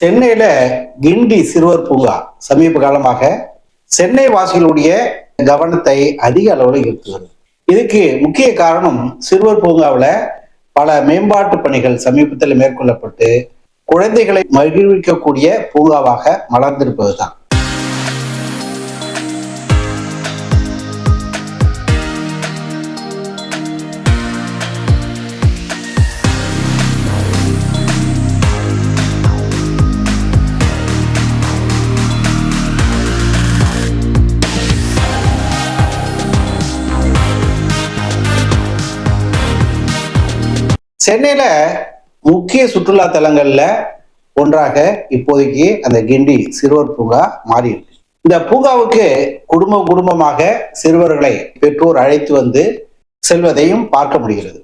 சென்னையில கிண்டி சிறுவர் பூங்கா சமீப காலமாக சென்னை வாசிகளுடைய கவனத்தை அதிக அளவில் ஈர்த்துகிறது இதுக்கு முக்கிய காரணம் சிறுவர் பூங்காவில் பல மேம்பாட்டு பணிகள் சமீபத்தில் மேற்கொள்ளப்பட்டு குழந்தைகளை மகிழ்விக்கக்கூடிய பூங்காவாக மலர்ந்திருப்பதுதான். சென்னையில முக்கிய சுற்றுலா தலங்கள்ல ஒன்றாக இப்போதைக்கு அந்த கிண்டி சிறுவர் பூங்கா மாறி இருக்கு இந்த பூங்காவுக்கு குடும்ப குடும்பமாக சிறுவர்களை பெற்றோர் அழைத்து வந்து செல்வதையும் பார்க்க முடிகிறது.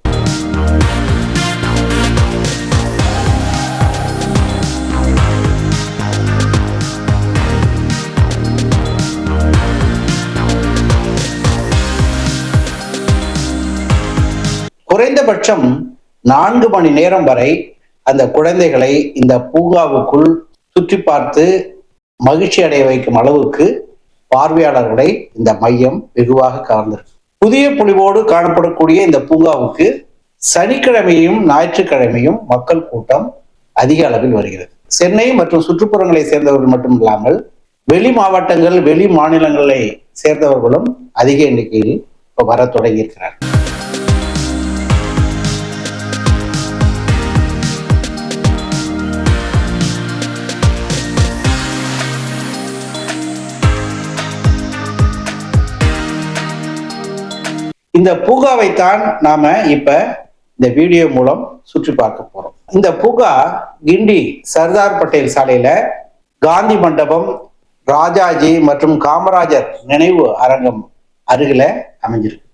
குறைந்தபட்சம் நான்கு மணி நேரம் வரை அந்த குழந்தைகளை இந்த பூங்காவுக்குள் சுற்றி பார்த்து மகிழ்ச்சி அடைய வைக்கும் அளவுக்கு பார்வையாளர்களை இந்த மையம் வெகுவாக கவர்ந்திருக்கு புதிய புலிவோடு காணப்படக்கூடிய இந்த பூங்காவுக்கு சனிக்கிழமையும் ஞாயிற்றுக்கிழமையும் மக்கள் கூட்டம் அதிக அளவில் வருகிறது. சென்னை மற்றும் சுற்றுப்புறங்களை சேர்ந்தவர்கள் மட்டும் இல்லாமல் வெளி மாவட்டங்கள் வெளி மாநிலங்களை சேர்ந்தவர்களும் அதிக எண்ணிக்கையில் இப்போ வர தொடங்கியிருக்கிறார்கள். இந்த பூங்காவைத்தான் நாம இப்ப இந்த வீடியோ மூலம் சுற்றி பார்க்க போறோம். இந்த பூங்கா கிண்டி சர்தார் பட்டேல் சாலையில காந்தி மண்டபம் ராஜாஜி மற்றும் காமராஜர் நினைவு அரங்கம் அருகில அமைஞ்சிருக்கு.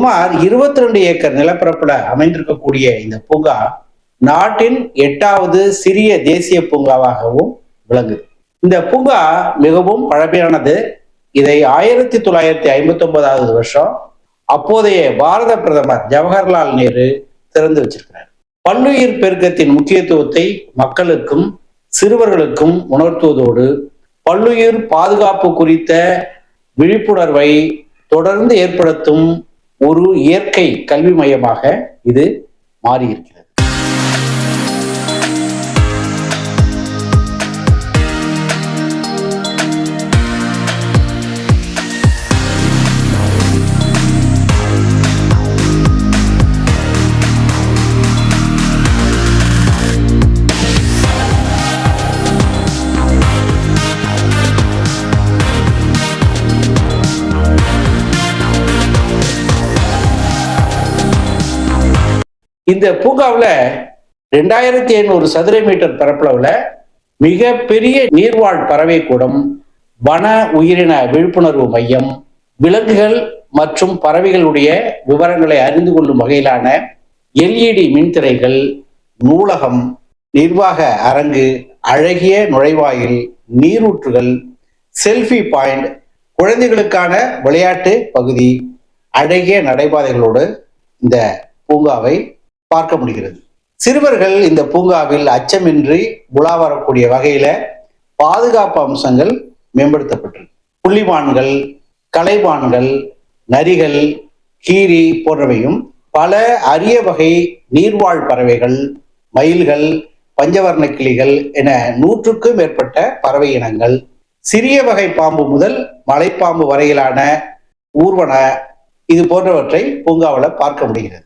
சுமார் இருபத்தி ரெண்டு ஏக்கர் நிலப்பரப்புல அமைந்திருக்கக்கூடிய இந்த பூங்கா நாட்டின் எட்டாவது சிறிய தேசிய பூங்காவாகவும் விளங்குது. இந்த பூங்கா மிகவும் பழமையானது. இதை ஆயிரத்தி தொள்ளாயிரத்தி ஐம்பத்தி ஒன்பதாவது வருஷம் அப்போதைய பாரத பிரதமர் ஜவஹர்லால் நேரு திறந்து வச்சிருக்கிறார். பல்லுயிர் பெருக்கத்தின் முக்கியத்துவத்தை மக்களுக்கும் சிறுவர்களுக்கும் உணர்த்துவதோடு பல்லுயிர் பாதுகாப்பு குறித்த விழிப்புணர்வை தொடர்ந்து ஏற்படுத்தும் ஒரு இயற்கை கல்வி மையமாக இது மாறியிருக்கிறது. இந்த பூங்காவில் ரெண்டாயிரத்தி ஐநூறு சதுர மீட்டர் பரப்பளவில் மிக பெரிய நீர்வாழ் பறவை கூடம் வன உயிரின விழிப்புணர்வு மையம் விலங்குகள் மற்றும் பறவைகளுடைய விவரங்களை அறிந்து கொள்ளும் வகையிலான எல்இடி மின்திரைகள் நூலகம் நிர்வாக அரங்கு அழகிய நுழைவாயில் நீரூற்றுகள் செல்ஃபி பாயிண்ட் குழந்தைகளுக்கான விளையாட்டு பகுதி அழகிய நடைபாதைகளோடு இந்த பூங்காவை பார்க்க முடிகிறது. சிறுவர்கள் இந்த பூங்காவில் அச்சமின்றி உலா வரக்கூடிய வகையில பாதுகாப்பு அம்சங்கள் மேம்படுத்தப்பட்டிருக்கு புள்ளிமான்கள் கலைமான்கள் நரிகள் கீரி போன்றவையும் பல அரிய வகை நீர்வாழ் பறவைகள் மயில்கள் பஞ்சவர்ண கிளிகள் என நூற்றுக்கும் மேற்பட்ட பறவை இனங்கள். சிறிய வகை பாம்பு முதல் மலைப்பாம்பு வரையிலான ஊர்வன இது போன்றவற்றை பூங்காவில் பார்க்க முடிகிறது.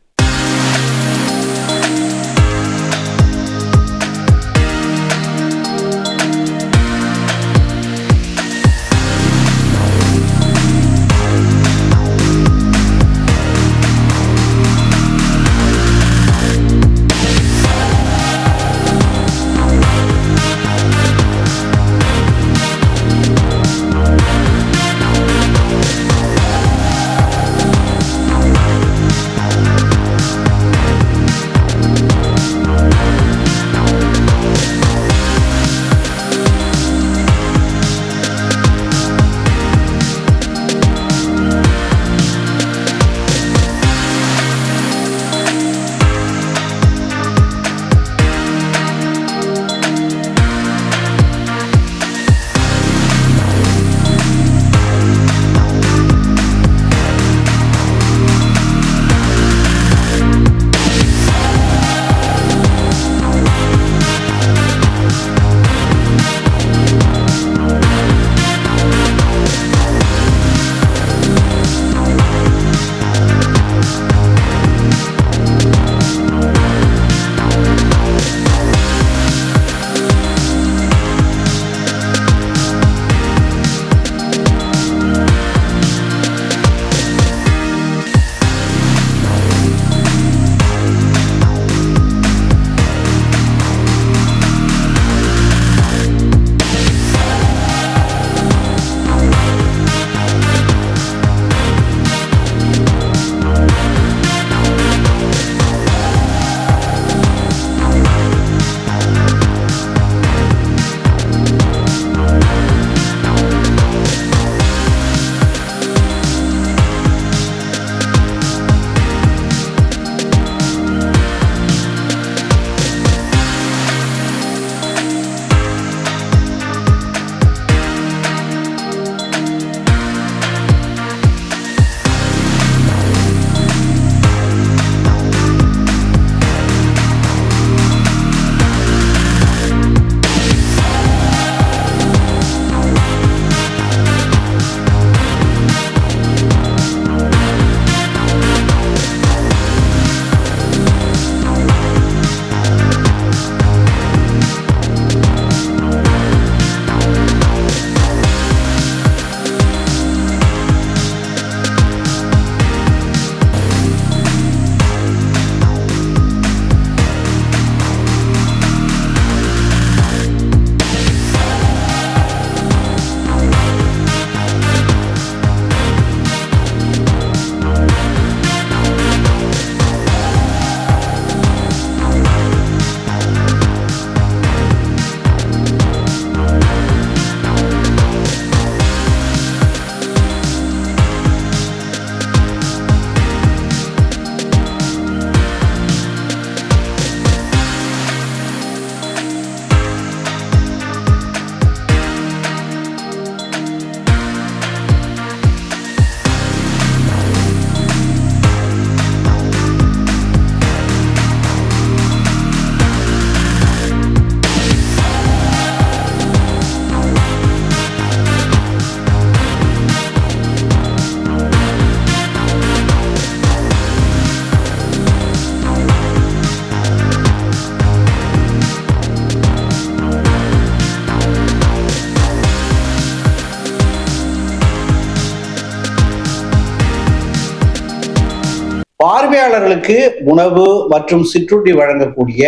பார்வையாளர்களுக்கு உணவு மற்றும் சிற்றுண்டி வழங்கக்கூடிய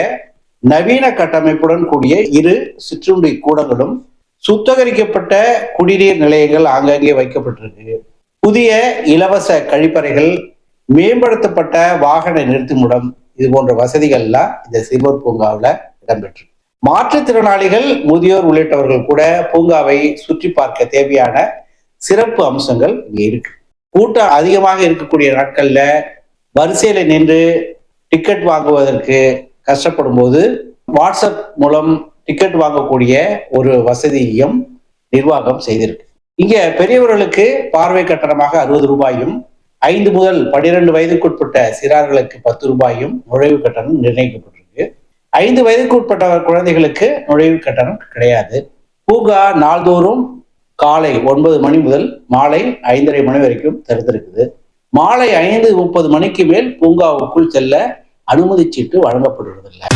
நவீன கட்டமைப்புடன் கூடிய இரு சிற்றுண்டி கூடங்களும் சுத்தகரிக்கப்பட்ட குடிநீர் நிலையங்கள் ஆங்காங்கே வைக்கப்பட்டிருக்கு. புதிய இலவச கழிப்பறைகள் மேம்படுத்தப்பட்ட வாகன நிறுத்துமிடம் இது போன்ற வசதிகள்லாம் இந்த சிறுவர் பூங்காவில் இடம்பெற்று. மாற்றுத்திறனாளிகள் முதியோர் உள்ளிட்டவர்கள் கூட பூங்காவை சுற்றி பார்க்க தேவையான சிறப்பு அம்சங்கள் இங்கே இருக்கு. கூட்டம் அதிகமாக இருக்கக்கூடிய நாட்கள்ல வரிசையில நின்று டிக்கெட் வாங்குவதற்கு கஷ்டப்படும் போது வாட்ஸ்அப் மூலம் டிக்கெட் வாங்கக்கூடிய ஒரு வசதியையும் நிர்வாகம் செய்திருக்கு. இங்க பெரியவர்களுக்கு பார்வை கட்டணமாக அறுபது ரூபாயும் ஐந்து முதல் பனிரெண்டு வயதுக்குட்பட்ட சிறார்களுக்கு பத்து ரூபாயும் நுழைவு கட்டணம் நிர்ணயிக்கப்பட்டிருக்கு. ஐந்து வயதுக்குட்பட்ட குழந்தைகளுக்கு நுழைவு கட்டணம் கிடையாது. பூங்கா நாள்தோறும் காலை ஒன்பது மணி முதல் மாலை ஐந்தரை மணி வரைக்கும் திறந்திருக்குது மாலை ஐந்து முப்பது மணிக்கு மேல் பூங்காவுக்குள் செல்ல அனுமதி சீட்டு வழங்கப்படுவதில்லை.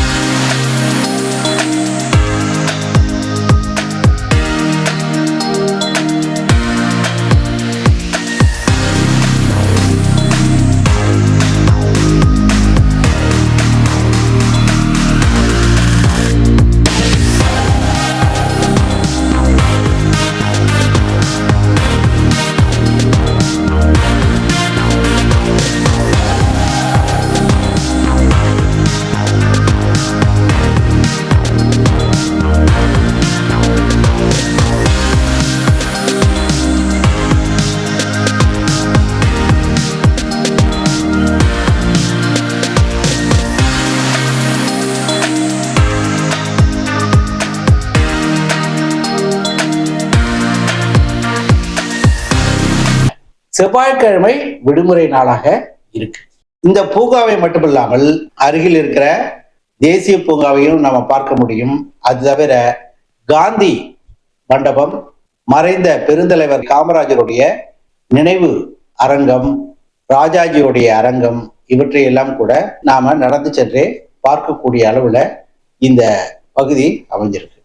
செவ்வாய்க்கிழமை விடுமுறை நாளாக இருக்கு. இந்த பூங்காவை மட்டுமில்லாமல் அருகில் இருக்கிற தேசிய பூங்காவையும் நம்ம பார்க்க முடியும். அது தவிர காந்தி மண்டபம் மறைந்த பெருந்தலைவர் காமராஜருடைய நினைவு அரங்கம் ராஜாஜியுடைய அரங்கம் இவற்றையெல்லாம் கூட நாம நடந்து சென்றே பார்க்கக்கூடிய அளவுல இந்த பகுதி அமைஞ்சிருக்கு.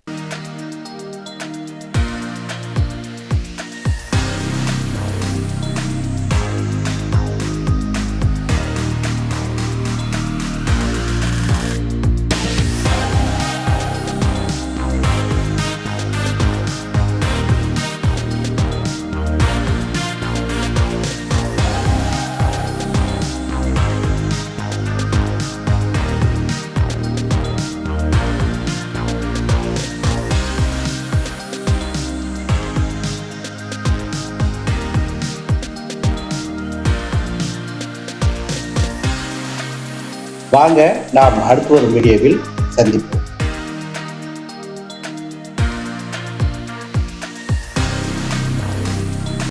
வாங்க நாம் அடுத்த ஒரு வீடியோவில் சந்திப்போம்.